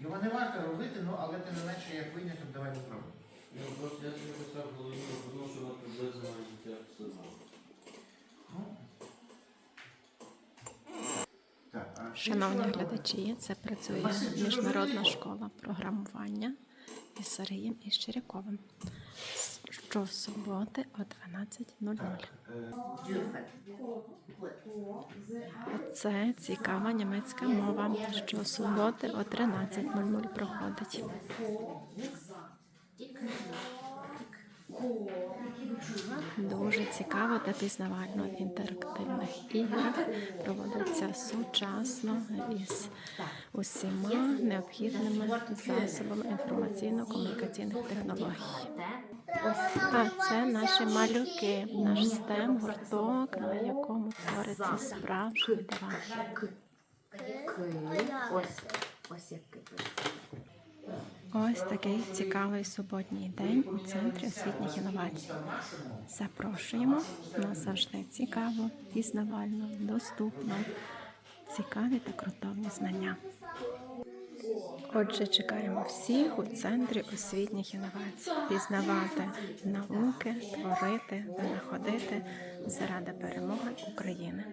Його не варто робити, ну але тим не менше як виняток давай виправимо. Я просто я собі поставив в голові, тому що вона приблизно має життя все. Ну. Так, а ще Шановні глядачі, це працює міжнародна школа програмування із Сергієм і Щиряковим. Щосуботи о 12.00. Так, е, Це цікава німецька мова. Щосуботи о 13.00 проходить. Дуже цікаво та пізнавально в інтерактивних іграх проводиться сучасно із усіма необхідними засобами інформаційно-комунікаційних технологій. А це наші малюки, наш стем гурток, на якому твориться справжні дива. Ось, ось який. Ось такий цікавий суботній день у центрі освітніх інновацій. Запрошуємо нас завжди цікаво, пізнавально, доступно, цікаві та крутовні знання. Отже, чекаємо всіх у центрі освітніх інновацій, пізнавати науки, творити, винаходити заради перемоги України.